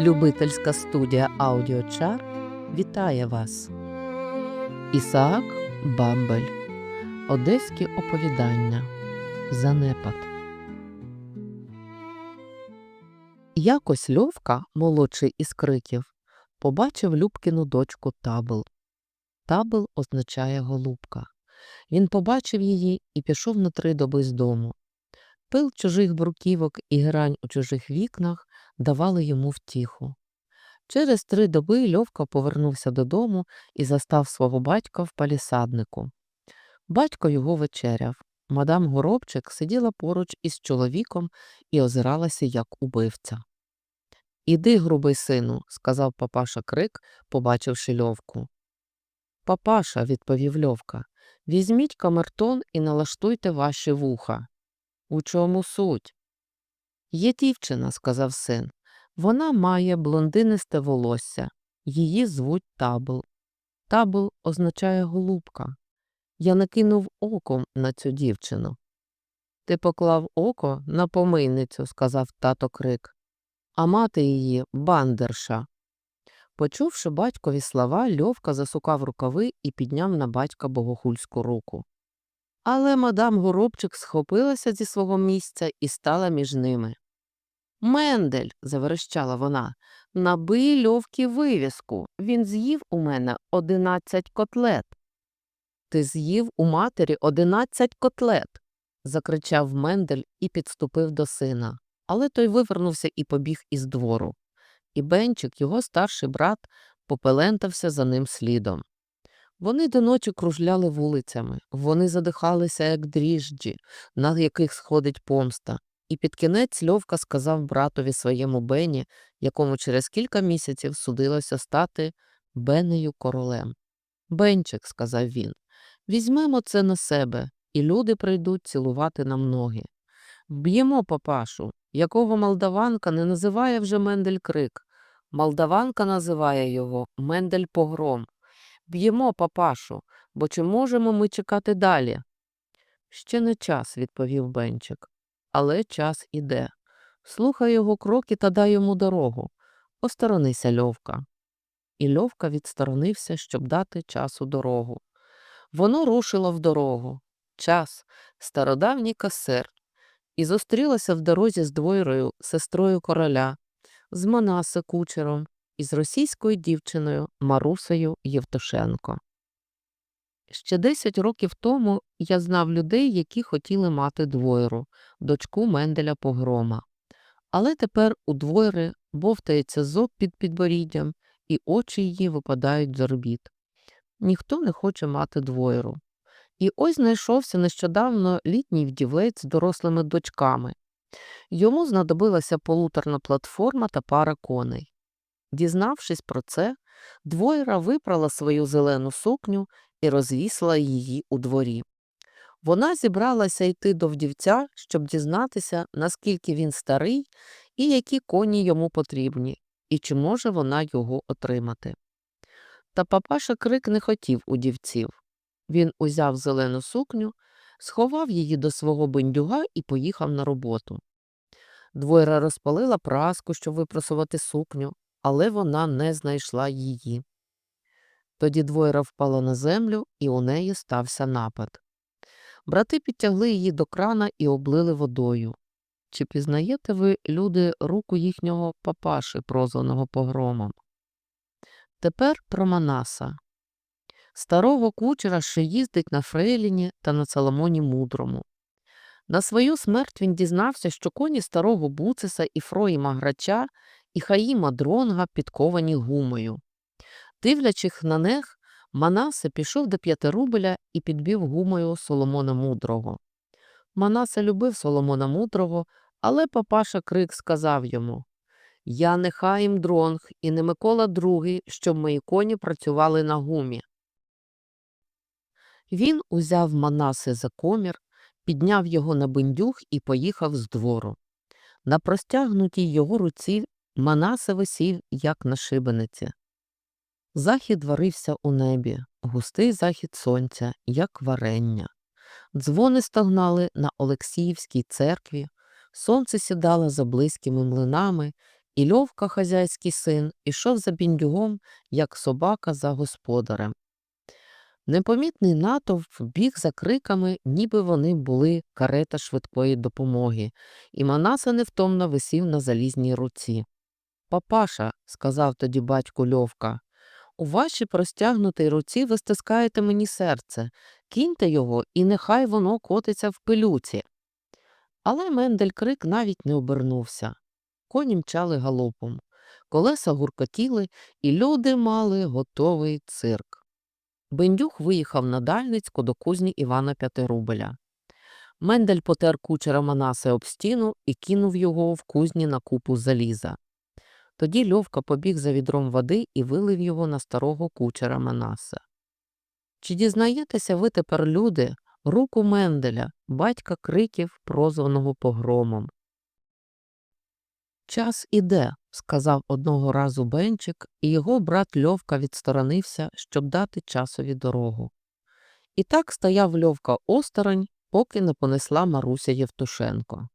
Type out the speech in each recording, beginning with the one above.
Любительська студія Аудіочар вітає вас. Ісаак Бамбель. Одеські оповідання. Занепад. Якось Льовка, молодший із криків, побачив Любкину дочку Табл. Табл означає голубка. Він побачив її і пішов на три доби з дому. Пил чужих бруківок і грань у чужих вікнах давали йому втіху. Через три доби Льовка повернувся додому і застав свого батька в палісаднику. Батько його вечеряв. Мадам Горобчик сиділа поруч із чоловіком і озиралася, як убивця. Іди, грубий сину, сказав папаша крик, побачивши льовку. Папаша, відповів Льовка, візьміть камертон і налаштуйте ваші вуха. У чому суть? Є дівчина, сказав син. Вона має блондинисте волосся. Її звуть Табл. Табл означає голубка. Я накинув оком на цю дівчину. Ти поклав око на помийницю, сказав тато крик, а мати її бандерша. Почувши батькові слова, Льовка засукав рукави і підняв на батька богохульську руку. Але мадам Горобчик схопилася зі свого місця і стала між ними. Мендель, заверещала вона, набий льовки вивіску. Він з'їв у мене одинадцять котлет. Ти з'їв у матері одинадцять котлет. закричав Мендель і підступив до сина. Але той вивернувся і побіг із двору. І Бенчик, його старший брат, попелентався за ним слідом. Вони до ночі кружляли вулицями, вони задихалися, як дріжджі, на яких сходить помста. І під кінець Льовка сказав братові своєму Бені, якому через кілька місяців судилося стати Бенею королем. Бенчик, сказав він, візьмемо це на себе, і люди прийдуть цілувати нам ноги. Вб'ємо папашу, якого молдаванка не називає вже Мендель Крик. Молдаванка називає його Мендель Погром. Б'ємо папашу, бо чи можемо ми чекати далі? Ще не час, відповів Бенчик. Але час іде. Слухай його кроки та дай йому дорогу. Осторонися Льовка. І Льовка відсторонився, щоб дати часу дорогу. Воно рушило в дорогу. Час, стародавній касер, і зустрілося в дорозі з двойрою, сестрою короля, з Манасе кучером і з російською дівчиною Марусею Євтушенко. Ще 10 років тому я знав людей, які хотіли мати двойру, дочку Менделя Погрома. Але тепер у двойри бовтається зоб під підборіддям, і очі її випадають з орбіт. Ніхто не хоче мати двойру. І ось знайшовся нещодавно літній вдівець з дорослими дочками. Йому знадобилася полуторна платформа та пара коней. Дізнавшись про це, двойра випрала свою зелену сукню і розвісила її у дворі. Вона зібралася йти до вдівця, щоб дізнатися, наскільки він старий і які коні йому потрібні, і чи може вона його отримати. Та папаша крик не хотів у дівців. Він узяв зелену сукню, сховав її до свого бендюга і поїхав на роботу. Двойра розпалила праску, щоб випросувати сукню, але вона не знайшла її. Тоді двойра впала на землю, і у неї стався напад. Брати підтягли її до крана і облили водою. Чи пізнаєте ви, люди, руку їхнього папаши, прозваного погромом? Тепер про Манаса. Старого кучера, що їздить на Фрейліні та на Соломоні Мудрому. На свою смерть він дізнався, що коні старого Буциса і Фроїма Грача і Хаїма Дронга підковані гумою. Дивлячись на них, Манасе пішов до П'ятирубеля і підбив гумою Соломона Мудрого. Манасе любив Соломона Мудрого, але папаша крик сказав йому Я не Хаїм Дронг і не Микола Другий, щоб мої коні працювали на гумі. Він узяв Манасе за комір, підняв його на бендюг і поїхав з двору. На простягнутій його руці Манасе висів, як на шибениці. Захід варився у небі, густий захід сонця, як варення. Дзвони стогнали на Олексіївській церкві, сонце сідало за близькими млинами, і Льовка, хазяйський син, ішов за біндюгом, як собака за господарем. Непомітний натовп біг за криками, ніби вони були карета швидкої допомоги, і Манаса невтомно висів на залізній руці. Папаша, сказав тоді батько Льовка, у вашій простягнутій руці ви стискаєте мені серце, кіньте його, і нехай воно котиться в пилюці. Але Мендель крик навіть не обернувся. Коні мчали галопом, колеса гуркотіли, і люди мали готовий цирк. Бендюх виїхав на Дальницьку до кузні Івана П'ятирубеля. Мендель потер кучера Манаси об стіну і кинув його в кузні на купу заліза. Тоді Льовка побіг за відром води і вилив його на старого кучера Манаса. Чи дізнаєтеся ви тепер, люди, руку Менделя, батька криків, прозваного погромом? Час іде, сказав одного разу Бенчик, і його брат Льовка відсторонився, щоб дати часові дорогу. І так стояв Льовка осторонь, поки не понесла Маруся Євтушенко.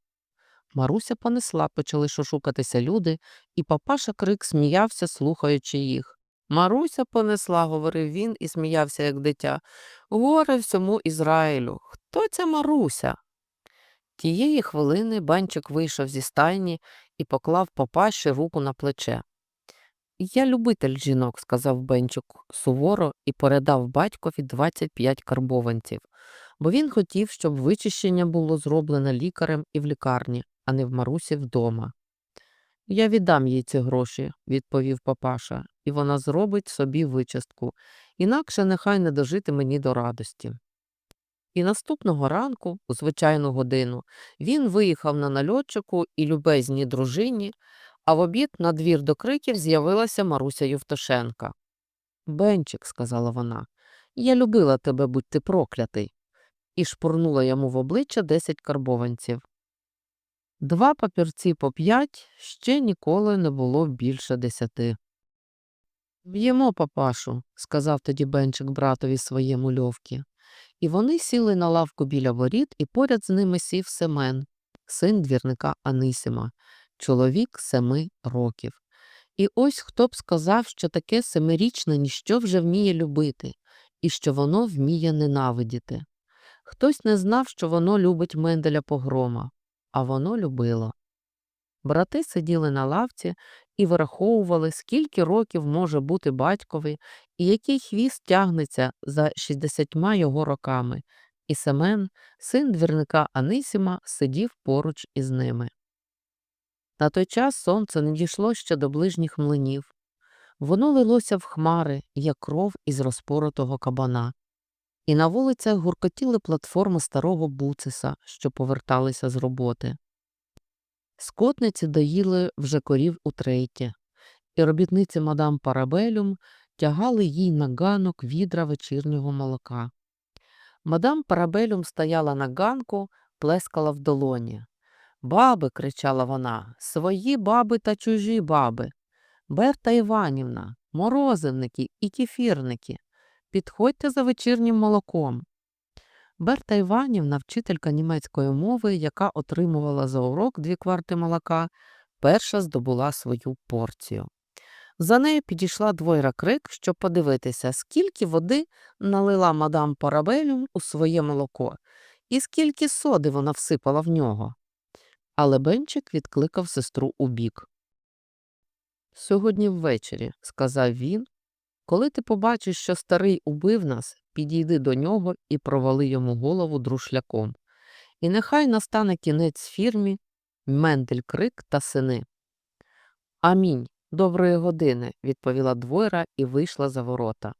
Маруся понесла, почали шушукатися люди, і папаша крик сміявся, слухаючи їх. Маруся понесла, говорив він і сміявся, як дитя. Горе всьому Ізраїлю. Хто ця Маруся? Тієї хвилини банчик вийшов зі стайні і поклав папаші руку на плече. Я любитель жінок, сказав Бенчик суворо і передав батькові 25 карбованців, бо він хотів, щоб вичищення було зроблене лікарем і в лікарні, а не в Марусі вдома. Я віддам їй ці гроші, відповів папаша, і вона зробить собі вичистку, інакше нехай не дожити мені до радості. І наступного ранку, у звичайну годину, він виїхав на нальотчику і любезній дружині, а в обід на двір до криків з'явилася Маруся Євтушенка. Бенчик, сказала вона, я любила тебе, будь ти проклятий, і шпурнула йому в обличчя десять карбованців. Два папірці по п'ять ще ніколи не було більше десяти. Б'ємо, папашу, сказав тоді Бенчик братові своєму льовкі. І вони сіли на лавку біля воріт, і поряд з ними сів Семен, син двірника Анисима, чоловік семи років. І ось хто б сказав, що таке семирічне ніщо вже вміє любити, і що воно вміє ненавидіти. Хтось не знав, що воно любить Менделя погрома, а воно любило. Брати сиділи на лавці і вираховували, скільки років може бути батькові і який хвіст тягнеться за шістдесятьма його роками, і Семен, син двірника Анисіма, сидів поруч із ними. На той час сонце не дійшло ще до ближніх млинів. Воно лилося в хмари, як кров із розпоротого кабана, і на вулицях гуркотіли платформи старого буциса, що поверталися з роботи. Скотниці доїли вже корів утретє, і робітниці мадам Парабелюм тягали їй на ганок відра вечірнього молока. Мадам Парабелюм стояла на ганку, плескала в долоні. Баби, кричала вона, свої баби та чужі баби. Берта Іванівна, морозивники і кефірники. Підходьте за вечірнім молоком. Берта Іванівна, вчителька німецької мови, яка отримувала за урок дві кварти молока, перша здобула свою порцію. За нею підійшла двойра крик, щоб подивитися, скільки води налила мадам Парабелюм у своє молоко, і скільки соди вона всипала в нього. Але Бенчик відкликав сестру у бік. Сьогодні ввечері, сказав він, коли ти побачиш, що старий убив нас, підійди до нього і провали йому голову друшляком. І нехай настане кінець фірмі, Мендель крик та сини. Амінь. Доброї години, відповіла двойра і вийшла за ворота.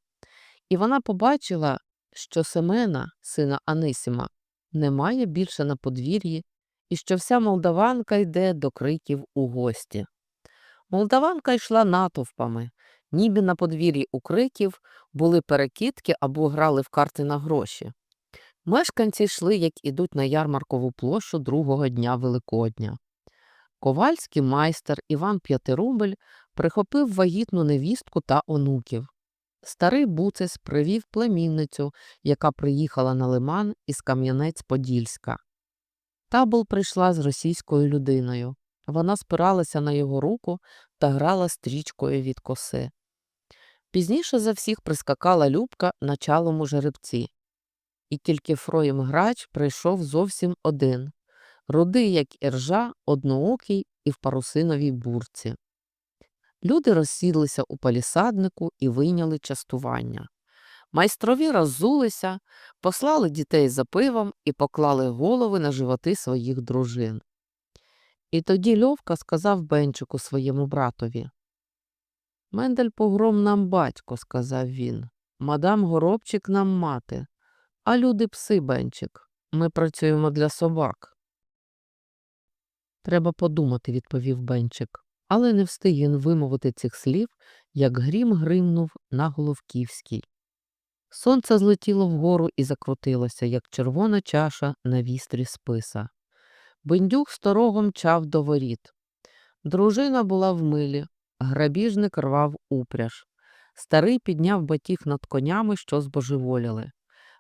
І вона побачила, що Семена, сина Анисіма, немає більше на подвір'ї, і що вся молдаванка йде до криків у гості. Молдаванка йшла натовпами, ніби на подвір'ї у криків були перекидки або грали в карти на гроші. Мешканці йшли, як ідуть на ярмаркову площу другого дня Великодня. Ковальський майстер Іван П'ятирубель прихопив вагітну невістку та онуків. Старий буцис привів племінницю, яка приїхала на лиман із Кам'янець-Подільська. Табул прийшла з російською людиною. Вона спиралася на його руку та грала стрічкою від коси. Пізніше за всіх прискакала Любка на чалому жеребці. І тільки Фроїм грач прийшов зовсім один, рудий, як іржа, одноокий і в парусиновій бурці. Люди розсідлися у палісаднику і вийняли частування. Майстрові роззулися, послали дітей за пивом і поклали голови на животи своїх дружин. І тоді Льовка сказав Бенчику своєму братові. Мендель погром нам батько, сказав він. Мадам Горобчик нам мати, а люди пси, Бенчик. Ми працюємо для собак. Треба подумати, відповів Бенчик, але не встиг він вимовити цих слів, як грім гримнув на Головківській. Сонце злетіло вгору і закрутилося, як червона чаша на вістрі списа. Бендюк старого мчав до воріт. Дружина була в милі, грабіжник рвав упряж. Старий підняв батіг над конями, що збожеволіли.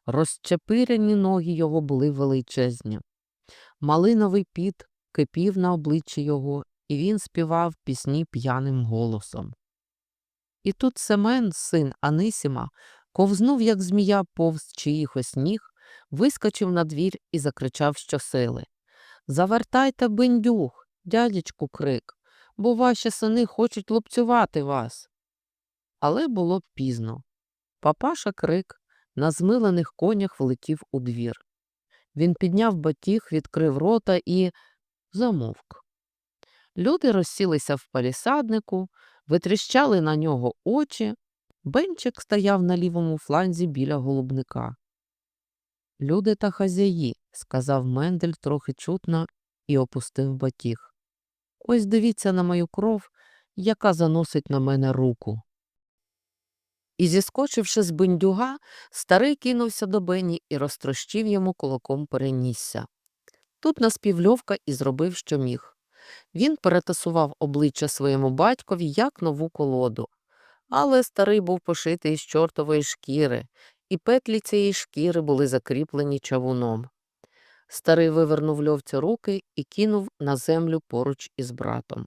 Розчепирені ноги його були величезні. Малиновий піт кипів на обличчі його, і він співав пісні п'яним голосом. І тут Семен, син Анисіма, ковзнув, як змія, повз чиїхось ніг, вискочив на двір і закричав щосили. Завертайте бендюг, дядечку крик, бо ваші сини хочуть лупцювати вас. Але було пізно. Папаша крик на змилених конях влетів у двір. Він підняв батіг, відкрив рота і замовк. Люди розсілися в палісаднику, витріщали на нього очі. Бенчик стояв на лівому фланзі біля голубника. Люди та хазяї, сказав Мендель трохи чутно і опустив батіг. Ось дивіться на мою кров, яка заносить на мене руку. І, зіскочивши з бендюга, старий кинувся до Бені і розтрощив йому кулаком перенісся. Тут наспів Льовка і зробив, що міг. Він перетасував обличчя своєму батькові як нову колоду. Але старий був пошитий з чортової шкіри, і петлі цієї шкіри були закріплені чавуном. Старий вивернув льовцю руки і кинув на землю поруч із братом.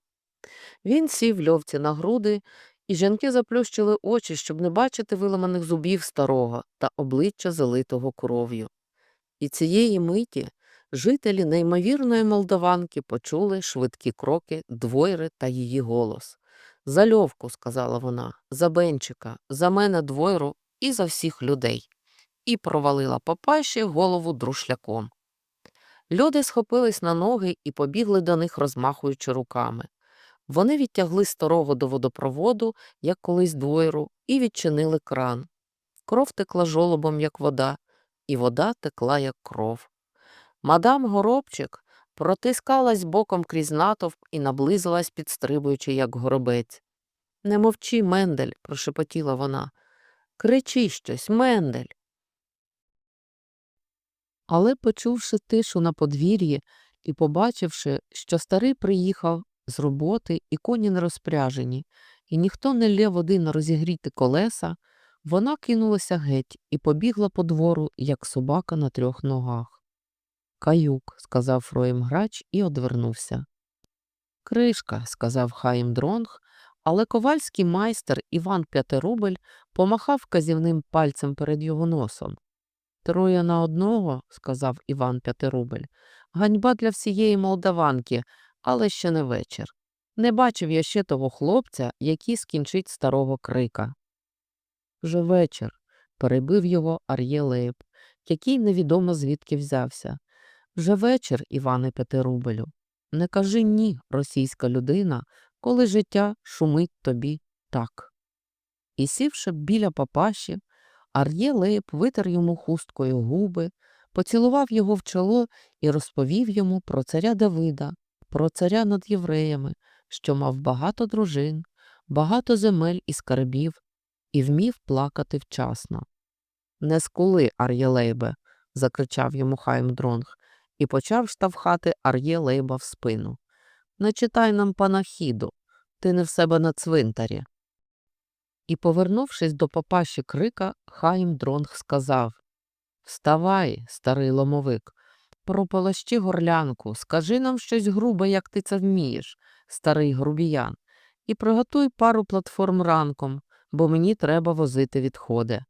Він сів льовці на груди, і жінки заплющили очі, щоб не бачити виламаних зубів старого та обличчя залитого кров'ю. І цієї миті жителі неймовірної молдаванки почули швидкі кроки двойри та її голос. За льовку, сказала вона, за бенчика, за мене двойру і за всіх людей. І провалила папаші голову друшляком. Люди схопились на ноги і побігли до них, розмахуючи руками. Вони відтягли старого до водопроводу, як колись двойру, і відчинили кран. Кров текла жолобом, як вода, і вода текла, як кров. Мадам Горобчик протискалась боком крізь натовп і наблизилась, підстрибуючи, як горобець. Не мовчи, Мендель, прошепотіла вона. Кричи щось, Мендель. Але, почувши тишу на подвір'ї і побачивши, що старий приїхав з роботи і коні не розпряжені, і ніхто не лє води на розігріти колеса, вона кинулася геть і побігла по двору, як собака на трьох ногах. Каюк, сказав Фроєм грач і одвернувся. Кришка, сказав Хаїм Дронг, але ковальський майстер Іван П'ятирубель помахав казівним пальцем перед його носом. Троє на одного, сказав Іван П'ятирубель, ганьба для всієї молдаванки, але ще не вечір. Не бачив я ще того хлопця, який скінчить старого крика. Вже вечір, перебив його Ар'є Лейб, який невідомо звідки взявся. Вже вечір, Іване П'ятирубелю. Не кажи ні, російська людина, коли життя шумить тобі так. І сівши біля папаші, Ар'є Лейб витер йому хусткою губи, поцілував його в чоло і розповів йому про царя Давида, про царя над євреями, що мав багато дружин, багато земель і скарбів, і вмів плакати вчасно. Не скули, Ар'є Лейбе, закричав йому Хайм Дронг, і почав штовхати Ар'є Лейба в спину. Не читай нам панахіду, ти не в себе на цвинтарі. І, повернувшись до папаші крика, Хаїм Дронг сказав Вставай, старий ломовик, прополощи горлянку, скажи нам щось грубе, як ти це вмієш, старий грубіян, і приготуй пару платформ ранком, бо мені треба возити відходи.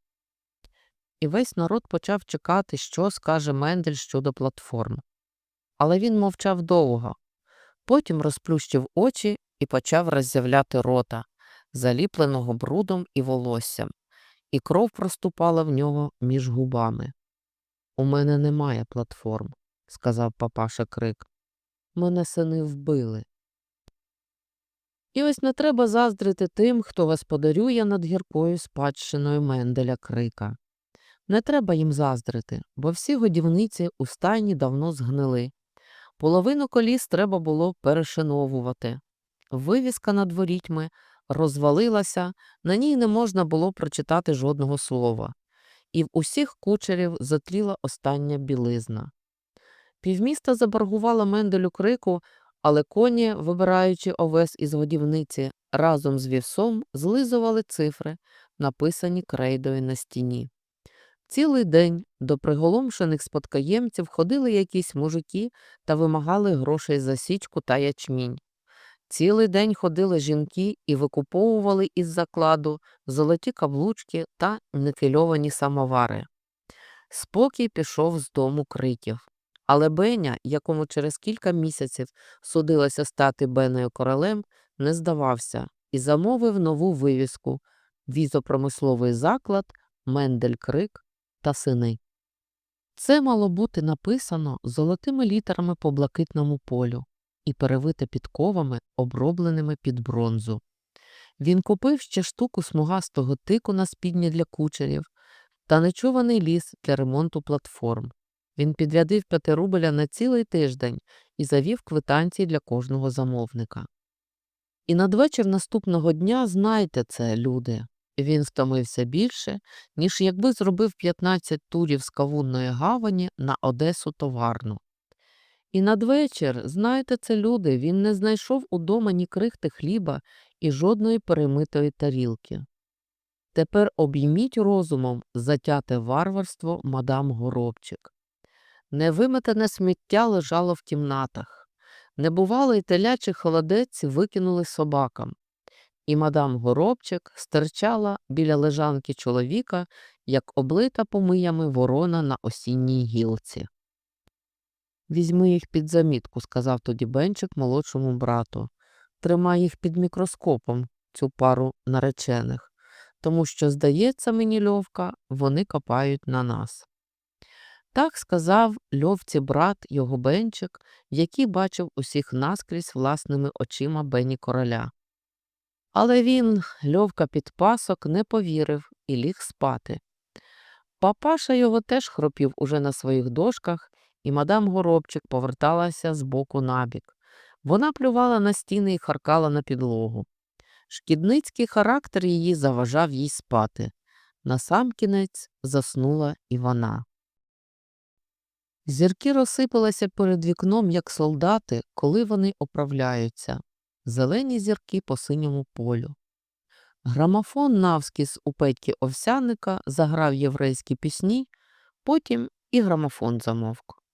І весь народ почав чекати, що скаже Мендель щодо платформ. Але він мовчав довго. Потім розплющив очі і почав роззявляти рота, заліпленого брудом і волоссям, і кров проступала в нього між губами. У мене немає платформ, сказав папаша крик. Мене сини вбили. І ось не треба заздрити тим, хто господарює над гіркою спадщиною Менделя крика. Не треба їм заздрити, бо всі годівниці у стайні давно згнили. Половину коліс треба було перешиновувати. Вивіска над ворітьми розвалилася, на ній не можна було прочитати жодного слова, і в усіх кучерів затліла остання білизна. Півміста заборгувала Менделю крику, але коні, вибираючи овес із годівниці, разом з вівсом злизували цифри, написані крейдою на стіні. Цілий день до приголомшених спадкоємців ходили якісь мужики та вимагали грошей за січку та ячмінь. Цілий день ходили жінки і викуповували із закладу золоті каблучки та никельовані самовари. Спокій пішов з дому криків. Але Беня, якому через кілька місяців судилося стати Беною королем, не здавався і замовив нову вивіску візопромисловий заклад, Мендель Крик та сини. Це мало бути написано золотими літерами по блакитному полю і перевите підковами, обробленими під бронзу. Він купив ще штуку смугастого тику на спідні для кучерів та нечуваний ліс для ремонту платформ. Він підрядив п'ятирубеля на цілий тиждень і завів квитанції для кожного замовника. І надвечір наступного дня знайте це, люди. Він втомився більше, ніж якби зробив 15 турів з кавунної гавані на Одесу товарну. І надвечір, знаєте це, люди, він не знайшов удома ні крихти хліба і жодної перемитої тарілки. Тепер обійміть розумом затяте варварство мадам Горобчик. Невиметене сміття лежало в кімнатах. Небувалий телячий холодець викинули собакам. І мадам Горобчик стирчала біля лежанки чоловіка, як облита помиями ворона на осінній гілці. Візьми їх під замітку, сказав тоді Бенчик молодшому брату. Тримай їх під мікроскопом, цю пару наречених, тому що, здається мені, Льовка, вони копають на нас. Так сказав Льовці брат його Бенчик, який бачив усіх наскрізь власними очима Бені короля. Але він, Льовка підпасок, не повірив і ліг спати. Папаша його теж хропів уже на своїх дошках, і мадам Горобчик поверталася з боку набік. Вона плювала на стіни і харкала на підлогу. Шкідницький характер її заважав їй спати. Насамкінець заснула і вона. Зірки розсипалися перед вікном, як солдати, коли вони оправляються. Зелені зірки по синьому полю. Грамофон навскіз у Петьки овсяника заграв єврейські пісні, потім і грамофон замовк.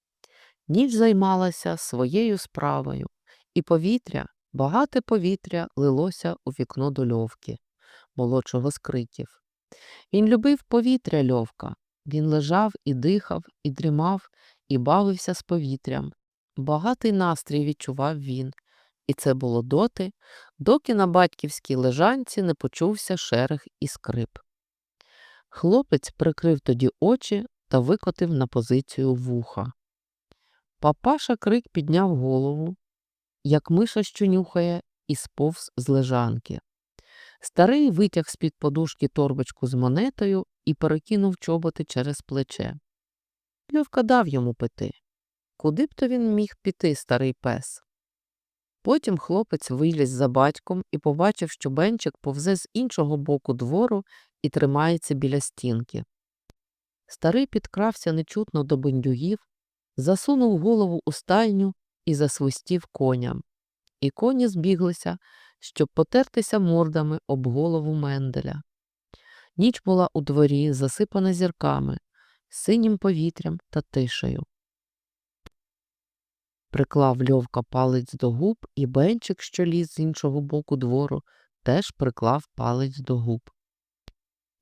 Ніч займалася своєю справою, і повітря, багате повітря лилося у вікно до льовки, молодшого з. Він любив повітря льовка. Він лежав і дихав, і дрімав, і бавився з повітрям. Багатий настрій відчував він, і це було доти, доки на батьківській лежанці не почувся шерех і скрип. Хлопець прикрив тоді очі та викотив на позицію вуха. Папаша крик підняв голову, як миша, що нюхає, і сповз з лежанки. Старий витяг з-під подушки торбочку з монетою і перекинув чоботи через плече. Льовка дав йому пити. Куди б то він міг піти, старий пес? Потім хлопець виліз за батьком і побачив, що Бенчик повзе з іншого боку двору і тримається біля стінки. Старий підкрався нечутно до бендюгів, засунув голову у стайню і засвистів коням. І коні збіглися, щоб потертися мордами об голову Менделя. Ніч була у дворі, засипана зірками, синім повітрям та тишею. Приклав Льовка палець до губ, і Бенчик, що ліз з іншого боку двору, теж приклав палець до губ.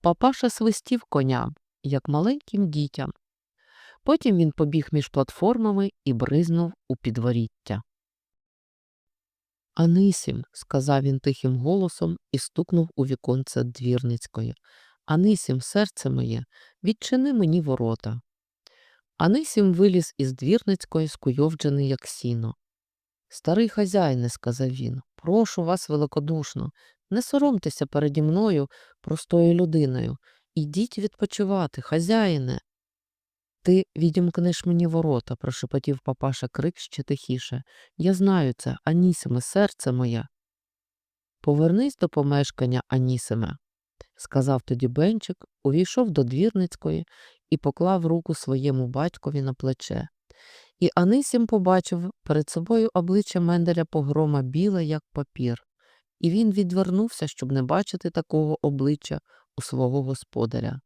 Папаша свистів коням, як маленьким дітям. Потім він побіг між платформами і бризнув у підворіття. Анисім, сказав він тихим голосом і стукнув у віконце двірницької. Анисім, серце моє, відчини мені ворота. Анисім виліз із двірницької, скуйовджений, як сіно. Старий хазяїне, сказав він, прошу вас великодушно, не соромтеся переді мною, простою людиною. Ідіть відпочивати, хазяїне. Ти відімкнеш мені ворота, прошепотів папаша крик ще тихіше. Я знаю це, Анісиме, серце моє. Повернись до помешкання, Анісиме, сказав тоді Бенчик, увійшов до двірницької і поклав руку своєму батькові на плече. І Анисім побачив перед собою обличчя Менделя погрома біле, як папір, і він відвернувся, щоб не бачити такого обличчя у свого господаря.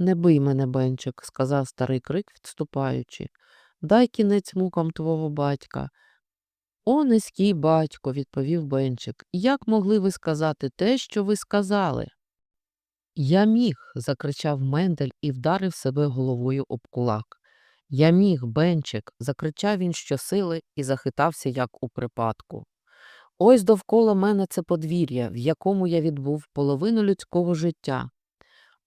Не бий мене, Бенчик, сказав старий крик, відступаючи. Дай кінець мукам твого батька. О, низький батько, відповів Бенчик. Як могли ви сказати те, що ви сказали? Я міг, закричав Мендель і вдарив себе головою об кулак. Я міг, Бенчик, закричав він щосили і захитався, як у припадку. Ось довкола мене це подвір'я, в якому я відбув половину людського життя.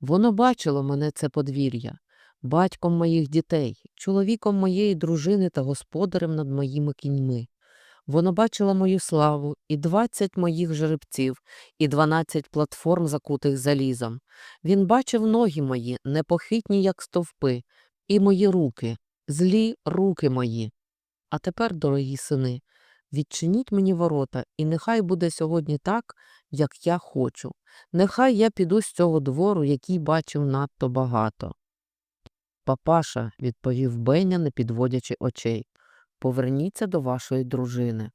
Воно бачило мене це подвір'я, батьком моїх дітей, чоловіком моєї дружини та господарем над моїми кіньми. Воно бачило мою славу, і двадцять моїх жеребців, і дванадцять платформ, закутих залізом. Він бачив ноги мої, непохитні, як стовпи, і мої руки, злі руки мої. А тепер, дорогі сини, відчиніть мені ворота, і нехай буде сьогодні так, як я хочу. Нехай я піду з цього двору, який бачив надто багато. Папаша, відповів Беня, не підводячи очей, поверніться до вашої дружини.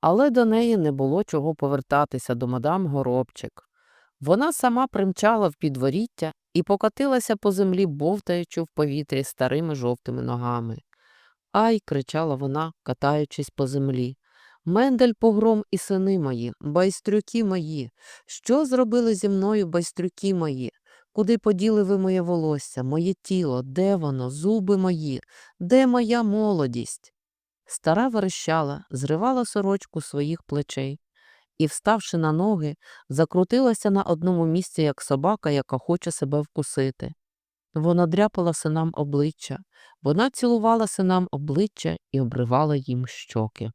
Але до неї не було чого повертатися до мадам Горобчик. Вона сама примчала в підворіття і покотилася по землі, бовтаючи в повітрі старими жовтими ногами. Ай, кричала вона, катаючись по землі. Мендель погром і сини мої, байстрюки мої. Що зробили зі мною байстрюки мої? Куди поділи ви моє волосся, моє тіло, де воно, зуби мої, де моя молодість? Стара верещала, зривала сорочку своїх плечей і, вставши на ноги, закрутилася на одному місці, як собака, яка хоче себе вкусити. Вона дряпала синам обличчя, вона цілувала синам обличчя і обривала їм щоки.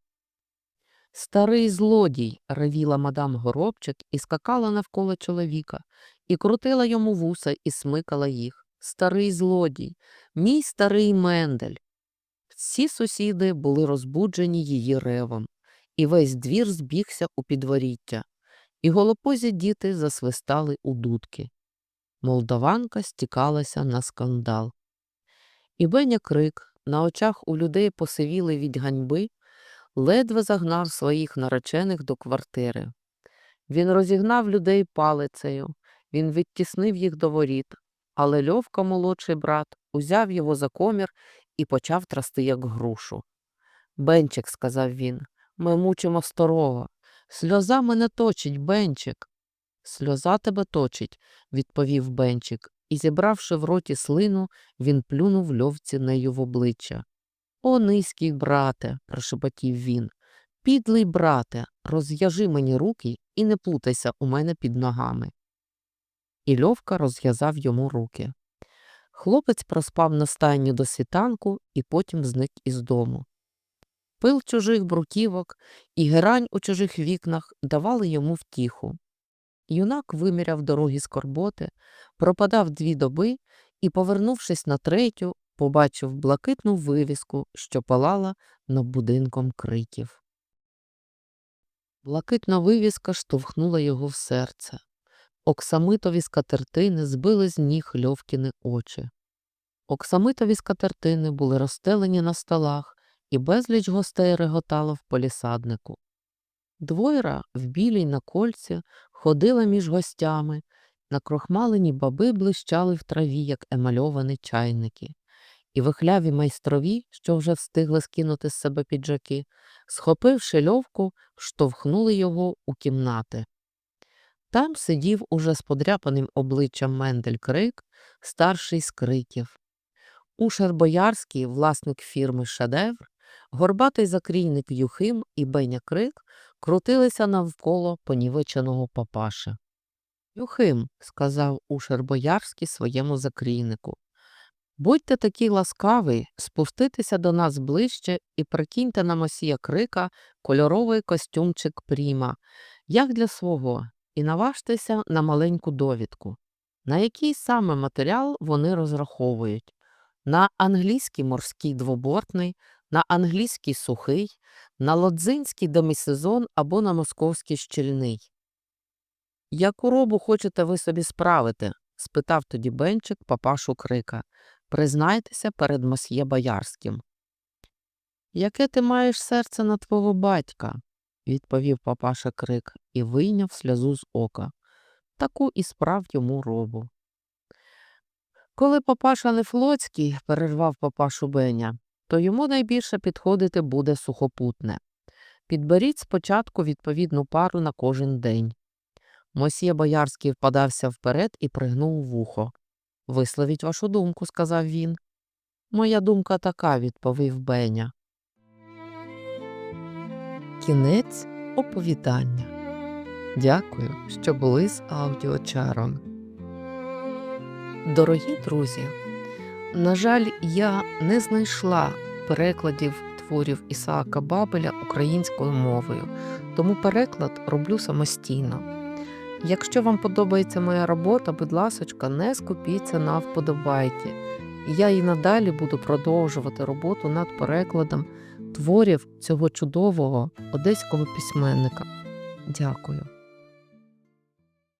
Старий злодій, ревіла мадам Горобчик і скакала навколо чоловіка, і крутила йому вуса і смикала їх. Старий злодій, мій старий Мендель. Всі сусіди були розбуджені її ревом, і весь двір збігся у підворіття, і голопозі діти засвистали у дудки. Молдаванка стікалася на скандал. І Беня крик на очах у людей посивіли від ганьби, ледве загнав своїх наречених до квартири. Він розігнав людей палицею, він відтіснив їх до воріт, але Льовка, молодший брат, узяв його за комір і почав трасти, як грушу. Бенчик, сказав він, ми мучимо старого. Сльоза мене точить, Бенчик. Сльоза тебе точить, відповів Бенчик, і, зібравши в роті слину, він плюнув льовці нею в обличчя. О, низький брате, прошепотів він. Підлий брате, розв'яжи мені руки і не плутайся у мене під ногами. І Льовка розв'язав йому руки. Хлопець проспав на стайні до світанку і потім зник із дому. Пил чужих бруківок і герань у чужих вікнах давали йому втіху. Юнак виміряв дороги скорботи, пропадав дві доби і, повернувшись на третю, побачив блакитну вивіску, що палала над будинком криків. Блакитна вивіска штовхнула його в серце. Оксамитові скатертини збили з ніг льовкіни очі. Оксамитові скатертини були розстелені на столах, і безліч гостей реготало в полісаднику. Двойра в білій на кольці ходила між гостями, накрохмалені баби блищали в траві, як емальовані чайники, і вихляві майстрові, що вже встигли скинути з себе піджаки, схопивши льовку, штовхнули його у кімнати. Там сидів уже з подряпаним обличчям Мендель Крик, старший з криків. Ушер Боярський, власник фірми Шедевр, горбатий закрійник Юхим і Беня Крик крутилися навколо понівеченого папаши. Юхим, сказав Ушер Боярський своєму закрійнику, будьте такі ласкаві спуститися до нас ближче і прикиньте на Мосія Крика кольоровий костюмчик Пріма, як для свого, і наважтеся на маленьку довідку. На який саме матеріал вони розраховують? На англійський морський двобортний, на англійський сухий, на лодзинський демісезон або на московський щільний. Яку робу хочете ви собі справити? спитав тоді Бенчик папашу крика. Признайтеся перед мосьє Боярським. Яке ти маєш серце на твого батька? відповів папаша крик і вийняв сльозу з ока. Таку і справ йому робу. Коли папаша не флотський, перервав папашу Беня, то йому найбільше підходити буде сухопутне. Підберіть спочатку відповідну пару на кожен день. Мосьє Боярський впадався вперед і пригнув вухо. Висловіть вашу думку, сказав він. Моя думка така, відповів Беня. Кінець оповідання. Дякую, що були з аудіочаром. Дорогі друзі, на жаль, я не знайшла перекладів творів Ісаака Бабеля українською мовою, тому переклад роблю самостійно. Якщо вам подобається моя робота, будь ласочка, не скупіться на вподобайки. Я і надалі буду продовжувати роботу над перекладом творів цього чудового одеського письменника. Дякую.